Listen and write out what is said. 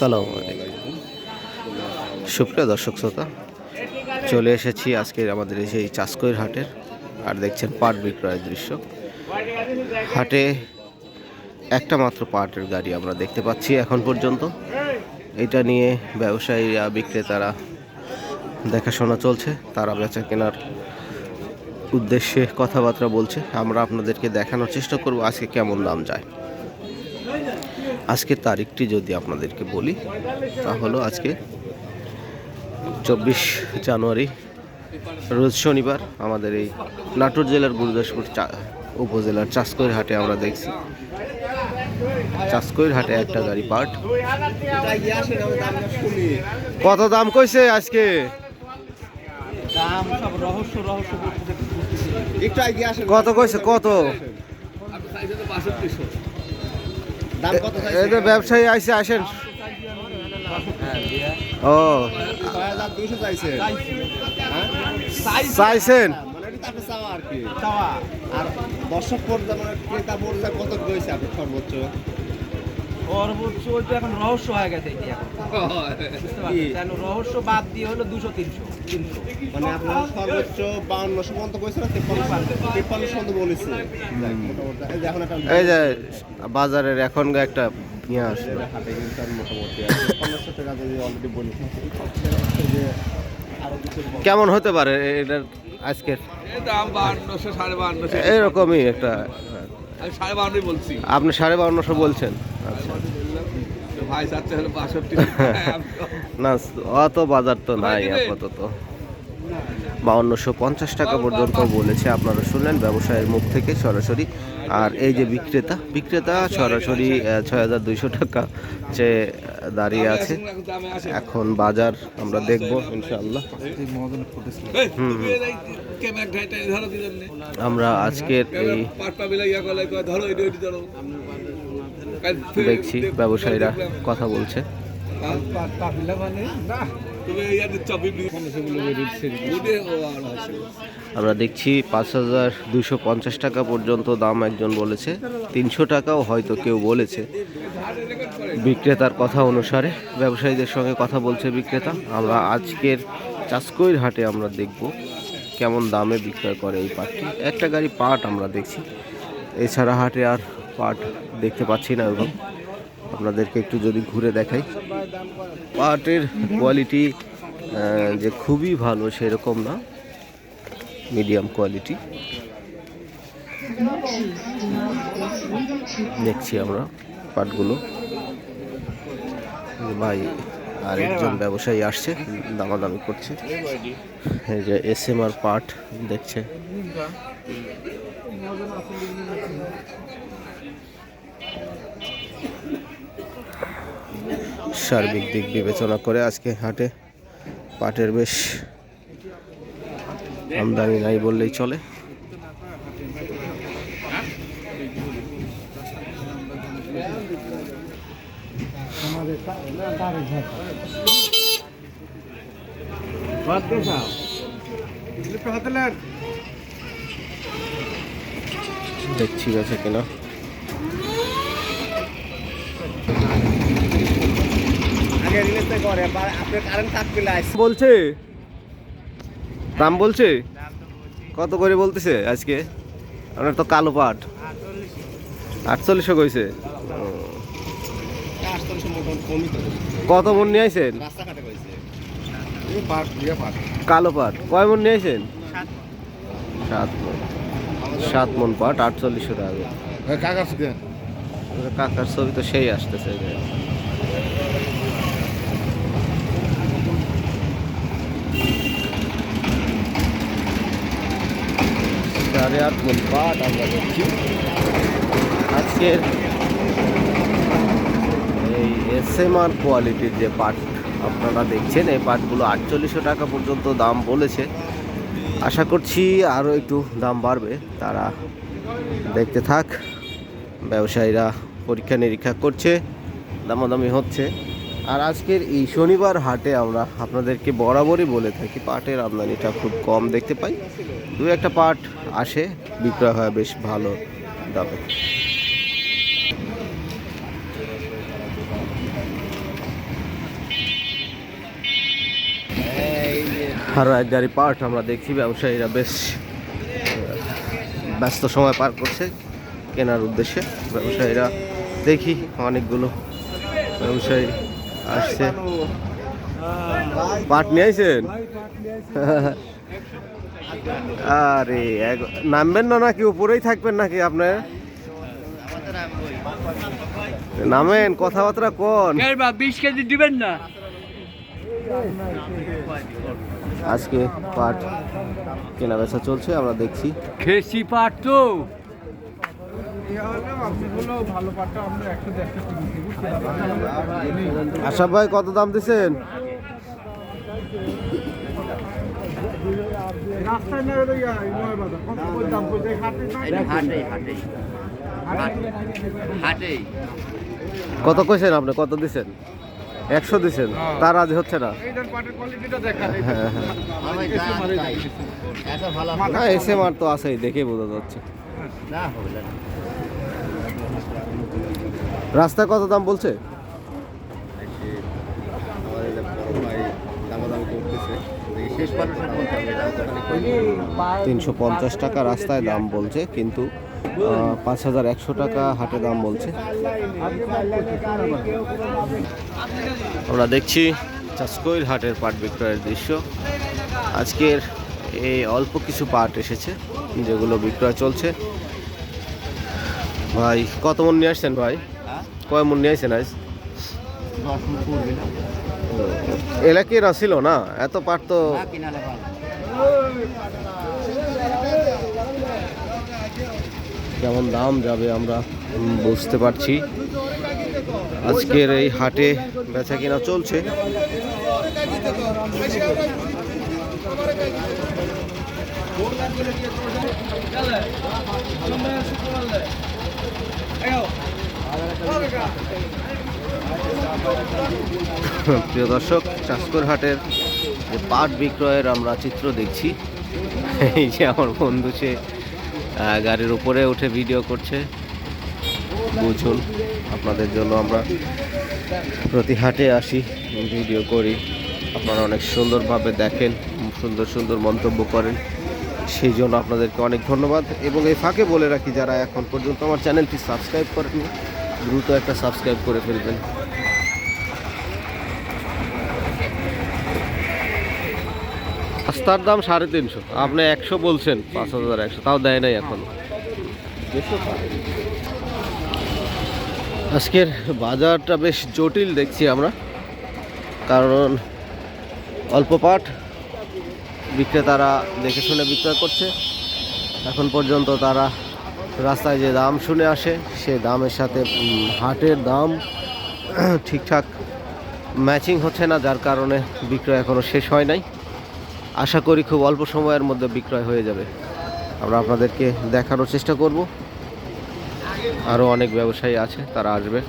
সালাম সুপ্রিয় দর্শক শ্রোতা, চলে এসেছি আজকের আমাদের এই সেই চাষকৈর হাটের, আর দেখছেন পাট বিক্রয়ের দৃশ্য। হাটে একটা মাত্র পাটের গাড়ি আমরা দেখতে পাচ্ছি এখন পর্যন্ত। এটা নিয়ে ব্যবসায়ীরা, বিক্রেতারা দেখাশোনা চলছে, তারা বেচা কেনার উদ্দেশ্যে কথাবার্তা বলছে। আমরা আপনাদেরকে দেখানোর চেষ্টা করব আজকে কেমন দাম যায়। আজকের তারিখটি যদি আপনাদেরকে বলি তা হলো আজকে চব্বিশ জানুয়ারি রোজ শনিবার আমাদের এই নাটোর জেলার গুরুদাসপুর উপজেলার চাষকৈর হাটে আমরা দেখছি। চাষকৈর হাটে একটা গাড়ি পার্ট। কত দাম কইছে আজকে? কত কইছে? কত? এই ব্যবসায়ী আইসে আসেন। ও? চাইছেন। মানে এটা আর দর্শক পর্যা মানে ক্রেতা পর্যা কত রয়েছে আপনি সর্বোচ্চ? এখন রহস্য হয়ে গেছে এটি এখন। বুঝতে পারছেন? রহস্য বাদ দিয়ে হলো দুশো তিনশো তিনশো। মানে আপনার সর্বোচ্চ বাউন্নশো পর্যন্ত কইছে না? তিপ্পান্ন তিপ্পান্নশো পর্যন্ত বলেছে। এই যে বাজারের এখন একটা হাটে কিন্তু মোটামুটি টাকা যদি অলরেডি বলেছে কেমন হতে পারে এটার আজকের? এরকমই একটা সাড়ে বাহান্নই বলছি। আপনি সাড়ে বাউন্নশো বলছেন। আচ্ছা। ভাই চাচ্ছে হলো বাষট্টি। না অত বাজার তো নাই আপাতত। বাউন্নশো পঞ্চাশ টাকা পর্যন্ত বলেছে। আপনারা শুনলেন ব্যবসায়ের মুখ থেকে সরাসরি। আর এই যে বিক্রেতা বিক্রেতা সরাসরি ছয় হাজার দুইশো টাকা যে দাঁড়িয়ে আছে। এখন বাজার আমরা দেখব, ইনশাআল্লাহ। আমরা আজকের এই দেখছি, ব্যবসায়ীরা কথা বলছে। আমরা দেখছি পাঁচ হাজার দুশো পঞ্চাশ টাকা পর্যন্ত দাম একজন বলেছে। তিনশো টাকাও হয়তো কেউ বলেছে। বিক্রেতার কথা অনুসারে ব্যবসায়ীদের সঙ্গে কথা বলছে বিক্রেতা। আমরা আজকের চাষকৈর হাটে আমরা দেখব কেমন দামে বিক্রয় করে এই পাটটি। একটা গাড়ি পাট আমরা দেখছি। এছাড়া হাটে আর পাট দেখতে পাচ্ছি না এবং আপনাদেরকে একটু যদি ঘুরে দেখাই। পাটের কোয়ালিটি যে খুবই ভালো সেরকম না মিডিয়াম কোয়ালিটি দেখছি আমরা পাটগুলো। ভাই আরেকজন ব্যবসায়ী আসছে, দামাদামি করছে। এই যে এস এম আর পাট, দেখছে। সার্বিক দিক বিবেচনা করে আজকে হাটে পাটের বেশ আমদানি নাই বললেই চলে। দেখছি গেছে কিনা। বলছে? দাম বলছে? কত করে বলতেছে আজকে? আপনার তো কালো পাট। আটচল্লিশশো কইছে। কত মন নিয়ে আইছেন? কালো পাট। কয় মন নিয়ে আইছেন? সাত মন। সাত মন। পাট আটচল্লিশশো টাকা। কাকার ছবি তো সেই আসতেছে। এই যে। সাড়ে পাট আমরা দেখছি। আজকের এই এস এম আর কোয়ালিটির যে পাট আপনারা দেখছেন, এই পাটগুলো আটচল্লিশশো টাকা পর্যন্ত দাম বলেছে। আশা করছি আরও একটু দাম বাড়বে। তারা দেখতে থাক, ব্যবসায়ীরা পরীক্ষা নিরীক্ষা করছে, দামাদামি হচ্ছে। আর আজকের এই শনিবার হাটে আমরা আপনাদেরকে বরাবরই বলে থাকি, পাটের আমদানিটা খুব কম দেখতে পাই। দু একটা পাট আসে, বিক্রয় হয় বেশ ভালো দামে। আরও এক গাড়ি পাট আমরা দেখছি, ব্যবসায়ীরা বেশ ব্যস্ত সময় পার করছে কেনার উদ্দেশ্যে। ব্যবসায়ীরা দেখি অনেকগুলো ব্যবসায়ী আসছে। পাট নিয়ে আইছেন? আরে এক- নামবেন না নাকি? উপরেই থাকবেন নাকি আপনার নামেন কথাবার্তা কোন? বিশ কেজি দিবেন না। আজকে পাট কেনা বেচা চলছে আমরা দেখছি। খেসি পাট তো। আশা ভাই কত দাম দিছেন? কত কইছেন আপনি? কত দিছেন? একশো দিছেন? তার আজ হচ্ছে না? হ্যাঁ হ্যাঁ। এসে মার তো আছেই দেখেই বোঝা যাচ্ছে রাস্তায় কত দাম বলছে আমার এই যে বড় ভাই দামাদামি করতেছে দেখি শেষ কত দাম বলছে? তিনশো পঞ্চাশ টাকা রাস্তায় দাম বলছে কিন্তু পাঁচ হাজার একশো টাকা হাটে দাম বলছে। আমরা দেখছি চাষকৈর হাটের পাট বিক্রয়ের দৃশ্য। আজকের এই অল্প কিছু পাট এসেছে যেগুলো বিক্রয় চলছে। ভাই কত মন নিয়ে আসছেন ভাই? কয় মন নিয়ে আসছেন আজ? এলাকায় না ছিল না? এত পাট তো কেমন দাম যাবে আমরা বুঝতে পারছি। আজকের এই হাটে বেচা কিনা চলছে। প্রিয় দর্শক চাষকর হাটের যে পাট বিক্রয়ের আমরা চিত্র দেখছি, এই যে আমার বন্ধু সে গাড়ির উপরে উঠে ভিডিও করছে। বুঝুন, আপনাদের জন্য আমরা প্রতি হাটে আসি ভিডিও করি। আপনারা অনেক সুন্দরভাবে দেখেন, সুন্দর সুন্দর মন্তব্য করেন। সেই জন্য আপনাদেরকে অনেক ধন্যবাদ। এবং এই ফাঁকে বলে রাখি, যারা এখন পর্যন্ত আমার চ্যানেলটি সাবস্ক্রাইব করেননি দ্রুত একটা সাবস্ক্রাইব করে ফেলবেন। রাস্তার দাম সাড়ে তিনশো। আপনি একশো বলছেন, পাঁচ হাজার একশো, তাও দেয় নাই এখন। আজকের বাজারটা বেশ জটিল দেখছি আমরা, কারণ অল্প পাট বিক্রেতারা দেখে শুনে বিক্রয় করছে। এখন পর্যন্ত তারা রাস্তায় যে দাম শুনে আসে, সে দামের সাথে হাটের দাম ঠিকঠাক ম্যাচিং হচ্ছে না, যার কারণে বিক্রয় এখনও শেষ হয় নাই। আশা করি খুব অল্প সময়ের মধ্যে বিক্রয় হয়ে যাবে। আমরা আপনাদেরকে দেখানোর চেষ্টা করব। আরও অনেক ব্যবসায়ী আছে, তারা আসবে।